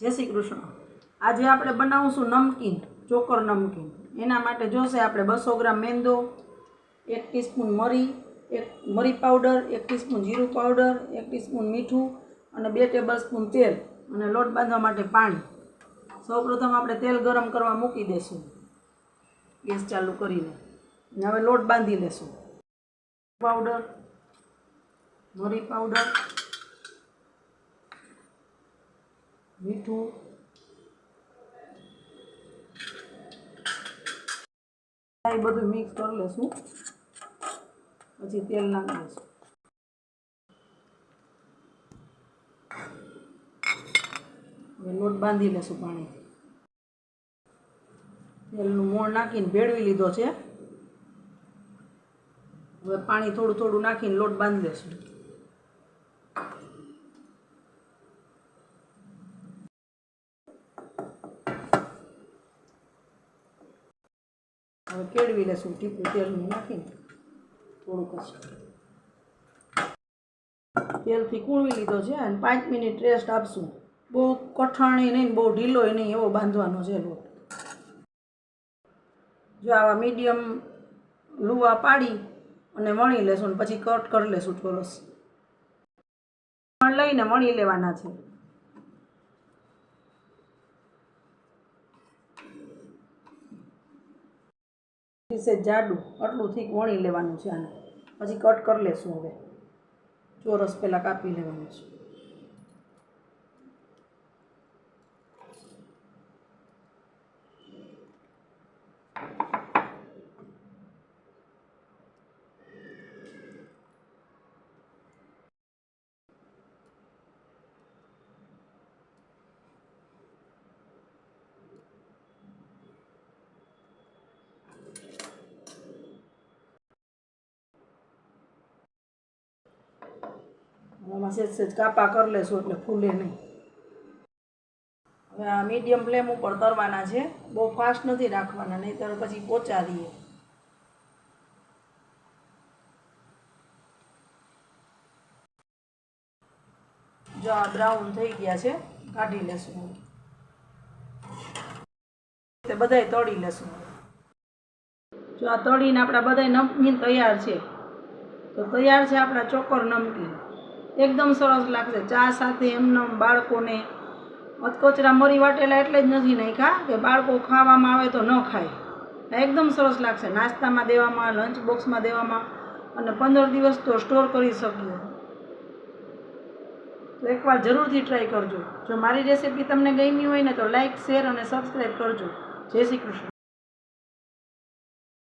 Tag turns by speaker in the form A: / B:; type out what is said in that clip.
A: જય શ્રી કૃષ્ણ. આજે આપણે બનાવશું નમકીન, ચોકર નમકીન. એના માટે જોશે આપણે બસો ગ્રામ મેંદો, એક ટીસ્પૂન મરી, એક મરી પાવડર, એક ટીસ્પૂન જીરું પાવડર, એક ટીસ્પૂન મીઠું અને બે ટેબલ સ્પૂન તેલ અને લોટ બાંધવા માટે પાણી. સૌપ્રથમ આપણે તેલ ગરમ કરવા મૂકી દઈશું ગેસ ચાલુ કરીને. અને હવે લોટ બાંધી લેશું. પાવડર, મરી પાવડર મીઠું એ બધું મિક્સ કરી લેશું. પછી તેલ નાખી દઈશું હવે લોટ બાંધી લેશું પાણી. તેલનું મોણ નાખીને ભેળવી લીધો છે. હવે પાણી થોડું થોડું નાખીને લોટ બાંધી લેશું. હવે કેળવી લેશું ટીપું તેલનું નાખીને થોડુંક તેલથી કૂણવી લીધો છે અને પાંચ મિનિટ રેસ્ટ આપશું. બહુ કઠણ નહીં, બહુ ઢીલો નહીં એવો બાંધવાનો છે લોટ. જો આવા મીડિયમ લુવા પાડી અને વણી લેશું પછી કટ કરી લેશું ચોરસ. લઈને વણી લેવાના છે. પીસે જાડું આટલું થીક વણી લેવાનું છે આને. પછી કટ કરી લેશું હવે. ચોરસ પહેલાં કાપી લેવાનું છે. આમાં સેજ સેજ કાપા કરી લેશું એટલે ફૂલે નહીં. હવે આ મીડિયમ ફ્લેમ ઉપર તરવાના છે. બહુ ફાસ્ટ નથી રાખવાના, નહીંતર પછી પોચા દઈએ જો આ બ્રાઉન થઈ ગયા છે, કાઢી લેશું તે બધાય તળી લેશું જો આ તળીને આપણા બધાય નમકીન તૈયાર છે, તો તૈયાર છે આપણા ચોકર નમકીન. એકદમ સરસ લાગશે. ચા સાથે એમનેમ બાળકોને અધકચરા મરી વાટેલા એટલે જ નથી નાખ્યા, કે બાળકો ખાવામાં આવે તો ન ખાય. એકદમ સરસ લાગશે. નાસ્તામાં દેવામાં લંચ બોક્સમાં દેવામાં અને પંદર દિવસ તો સ્ટોર કરી શકીએ. તો એકવાર જરૂરથી ટ્રાય કરજો. જો મારી રેસીપી તમને ગમી હોય ને તો લાઈક શેર અને સબસ્ક્રાઈબ કરજો. જય શ્રી કૃષ્ણ.